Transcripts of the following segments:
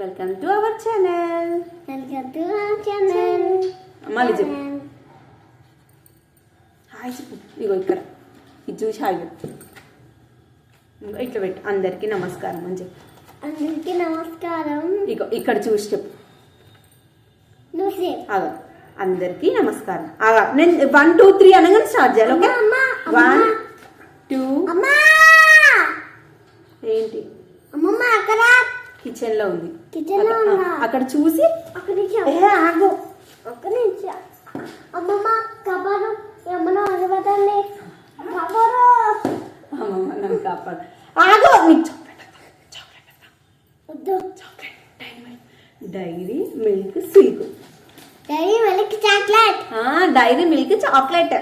Welcome to our channel welcome to our channel మళ్ళీ చెప్పు. Hi చెప్పు. ఇగో ఇక్కడ. ఇది చూసి హాయ్ చెప్పు ఇట్లా పెట్టు. అందరికీ నమస్కారం అని చెప్పు. అందరికీ నమస్కారం. ఇగో ఇక్కడ చూసి చెప్పు. నువ్వు ఆగా. అందరికీ నమస్కారం. ఆగా. నేను వన్ టూ త్రీ అనగానే స్టార్ట్ చేయాలి ఓకే వన్ టూ ఏంటి? అమ్మమ్మ అక్కడ కిచెన్లో ఉంది? కిచెన్లో అక్కడ- అక్కడ చూసి ఏ ఆగు. నిమిషం అమ్మమ్మ కబరు ఏమన్నా అరవదండి కబరు. అమ్మమ్మ నన్ను కాపాడు. ఆగు నీకు డైరీ మిల్క్ సిల్క్ డైరీ వెనక్కి chocolate Dairy Milk chocolate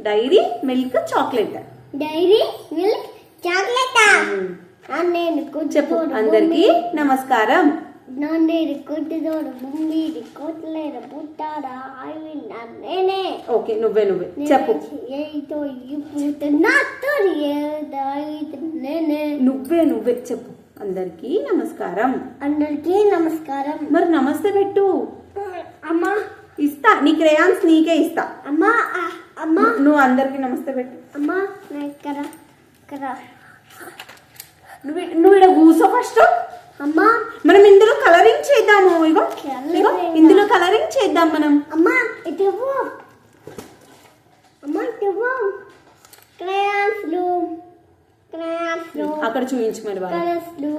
Dairy Milk chocolate Dairy Milk chocolate నేను చెప్పు అందరికి నమస్కారం. నేనే ఓకే నువ్వే నువ్వే. చెప్పు. నువ్వే నువ్వే. చెప్పు. అందరికి నమస్కారం. అందరికీ నమస్కారం. మరి నమస్తే పెట్టు. అమ్మా. ఇస్తా. నీ క్రేయాన్స్ నీకే ఇస్తా. అమ్మా అమ్మా. నువ్వు అందరికి నమస్తే పెట్టు. అమ్మా నువ్వు నువ్వు ఇక్కడ కూర్చో ఫస్ట్ అమ్మా. మనం ఇందులో కలరింగ్ చేద్దాము ఇగో. ఇగో? ఇందులో కలరింగ్ చేద్దాం మనం. అమ్మా ఇటు. అమ్మా ఇటు. క్రయాన్స్లు క్రయాన్స్లు అక్కడ చూపించు మరి వాళ్ళు కలర్స్లు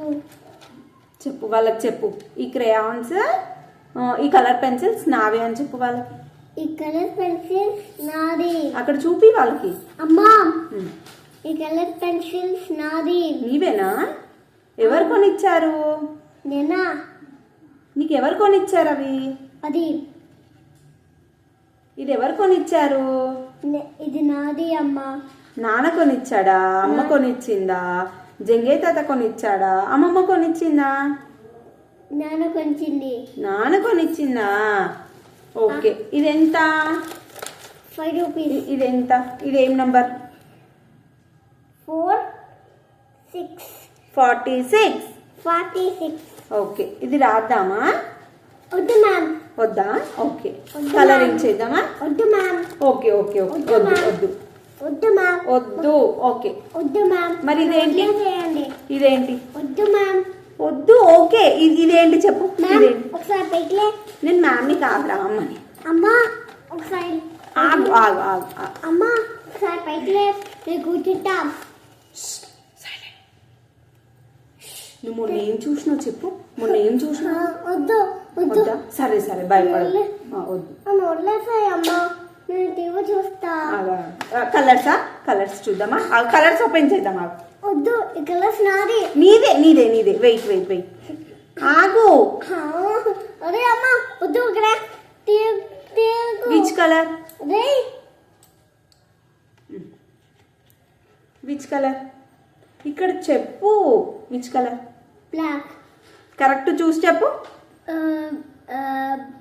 చెప్పు వాళ్ళకి చెప్పు. ఈ క్రేయాన్స్ ఈ కలర్ పెన్సిల్స్ నావే అని చెప్పు వాళ్ళకి. ఈ కలర్ పెన్సిల్స్ నాది. అక్కడ చూపి వాళ్ళకి. అమ్మా. ఈ కలర్ పెన్సిల్స్ నాది. నీవేనా? ఎవరు కొనిచ్చారు? నేనా? నీకు ఎవరు కొనిచ్చారు అవి? అది. ఇది ఎవరు కొనిచ్చారు? నే- ఇది నాది అమ్మా. నాన్న కొనిచ్చాడా? అమ్మ కొనిచ్చిందా? జంగే తాత కొనిచ్చాడా? అమ్మమ్మ కొనిచ్చిందా? నాన్న కొంచింది నాన్న కొనిచ్చిందా? ఓకే. ఇదెంత? Five rupees. ఇదెంత? ఇదేం number? Four six. Forty six. Forty six. Okay ఇది రాద్దామా? వద్దు మ్యామ్. వద్దా? ఓకే. కలరింగ్. చేద్దామా? వద్దు మ్యామ్. Okay okay okay. వద్దు వద్దు. వద్దు. మ్యామ్. వద్దు ఓకే. వద్దు మ్యామ్. మరి ఇదేంటి? చేయండి. ఇదేంటి? వద్దు మ్యామ్. వద్దు ఓకే. ఇది ఇదేంటి చెప్పు? ఒకసారి పెట్టలే. నేను మ్యామ్ని కాదురా అమ్మని. అమ్మా ఒకసారి. ఆగు ఆగు ఆగు ఆగు. అమ్మా ఒకసారి పెట్టలే. నేను కూర్చుంటాం నువ్వు మొన్న ఏం చూసినావు చెప్పు. మొన్న ఏం చూసినావు? వద్దు సరే సరే భయపడదు ఆ, వద్దు. చూస్తా. కలర్సా? కలర్స్ చూద్దామా? కలర్స్ ఓపెన్ చేద్దామా? వద్దు ఈ కలర్స్ నాది. నీదే నీదే నీదే. Wait wait wait. ఆగు. ఆ, అరే అమ్మా వద్దు ఇక్కడ. విచ్ కలర్ అరే విచ్ కలర్ ఇక్కడ చెప్పు. విచ్ కలర్ బ్లాక్ కరెక్ట్ చూసి చెప్పు.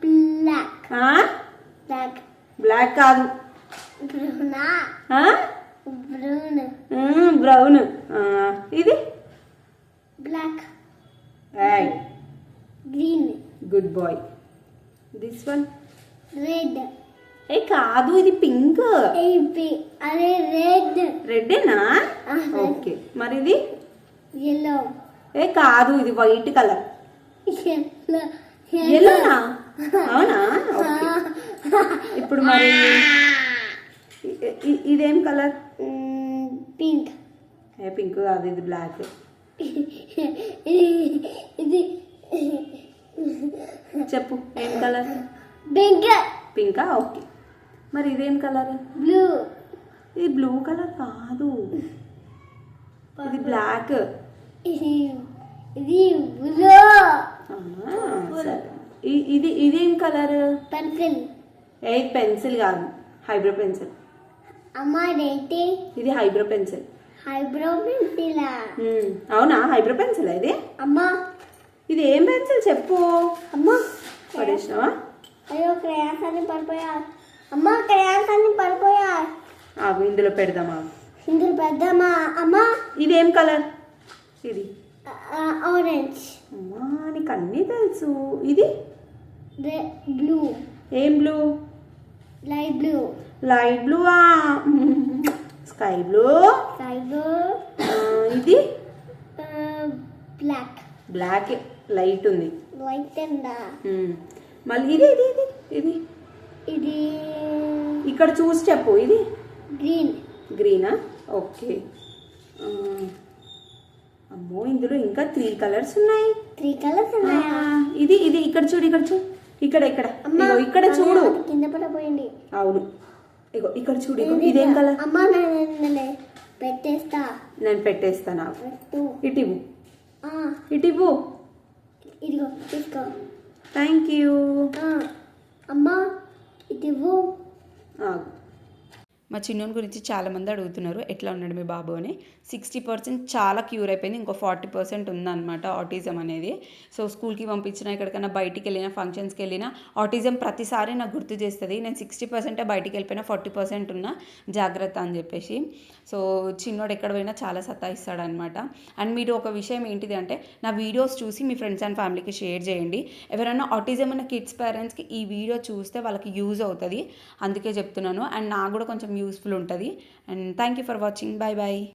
బ్లాక్ బ్లాక్ బ్లాక్ కాదు. బ్రౌనా బ్రౌన్ బ్రౌన్ ఇది? Black green good boy this one red ఏ కాదు ఇది పింక్ అరే రెడ్ రెడ్డేనా red. ఓకే మరి ఇది ఎల్లో ఏ కాదు ఇది వైట్ కలర్. ఎల్లోనా? అవునా? ఇప్పుడు మరి ఇదేం కలర్? పింక్. ఏ పింక్ కాదు ఇది బ్లాక్. ఇది చెప్పు ఏం కలర్? పింక్. పింకా? ఓకే. మరి ఇదేం కలర్? బ్లూ. ఇది బ్లూ కలర్ కాదు. ఇది బ్లాక్. ఇది ఇది బ్లూ. ఇది ఇదేం కలర్? పెన్సిల్. ఏ పెన్సిల్ కాదు. Eyebrow pencil. అమ్మ ఇదేంటి? ఇది హైబ్రో పెన్సిల్. ఐబ్రో పెన్సిలా. అవునా? హైబ్రో పెన్సిల్ ఇది? అమ్మ. ఇది ఏం పెన్సిల్? చెప్పు. అమ్మ. పడేసినావా? అయ్యో క్రయాన్స్ అన్ని పడిపోయా. అమ్మ క్రయాన్స్ అన్ని పడిపోయా ఇందులో పెడదామా? ఇందులో పెద్దమ్మా అమ్మ. ఇదేం కలర్? ఇది. ఆరెంజ్ అమ్మా నీకు అన్నీ తెలుసు. ఇది? బ్లూ ఏం blue light blue light blue sky blue sky blue ఇది? బ్లాక్ బ్లాక్ లైట్ ఉంది. White and hmm. మళ్ళీ ఇది ఇది ఇది ఇది. ఇది ఇక్కడ చూసి చెప్పు ఇది? గ్రీన్ గ్రీనా ఓకే అమ్మో ఇందులో ఇంకా త్రీ కలర్స్ ఉన్నాయి. త్రీ కలర్స్ ఉన్నాయా? ఇది ఇది ఇక్కడ చూడు ఇక్కడ చూడు. ఇక్కడ ఇక్కడ. ఇగో ఇక్కడ చూడు. కింద పడిపోయింది అవును. ఇగో ఇక్కడ చూడు ఇగో ఇదేం కలర్ అమ్మా నేను పెట్టేస్తా. నేను పెట్టేస్తాను పెట్టు. ఇటు ఇవ్వు. ఆ, ఇటు ఇవ్వు. ఇదిగో తీసుకో. థ్యాంక్ యూ ఆ, అమ్మా ఆగు. మా చిన్నోని గురించి చాలామంది అడుగుతున్నారు ఎట్లా ఉన్నాడు మీ బాబు? అని. సిక్స్టీ పర్సెంట్ చాలా క్యూర్ అయిపోయింది ఇంకో ఫార్టీ పర్సెంట్ ఉందన్నమాట ఆటిజం అనేది. సో స్కూల్కి పంపించినా ఎక్కడికైనా బయటికి వెళ్ళినా ఫంక్షన్స్కి వెళ్ళినా ఆటిజం ప్రతిసారి నాకు గుర్తు చేస్తుంది. నేను సిక్స్టీ పర్సెంటే బయటికి వెళ్ళిపోయినా ఫార్టీ పర్సెంట్ ఉన్నా జాగ్రత్త అని చెప్పేసి. సో చిన్నోడు ఎక్కడ పోయినా చాలా సతాయిస్తాడు అనమాట అండ్ మీరు ఒక విషయం ఏంటిది అంటే నా వీడియోస్ చూసి మీ ఫ్రెండ్స్ అండ్ ఫ్యామిలీకి షేర్ చేయండి. ఎవరైనా ఆటిజం ఉన్న కిడ్స్ పేరెంట్స్కి ఈ వీడియో చూస్తే వాళ్ళకి యూజ్ అవుతుంది అందుకే చెప్తున్నాను. అండ్ నాకు కూడా కొంచెం యూస్ఫుల్ ఉంటుంది. And thank you for watching bye bye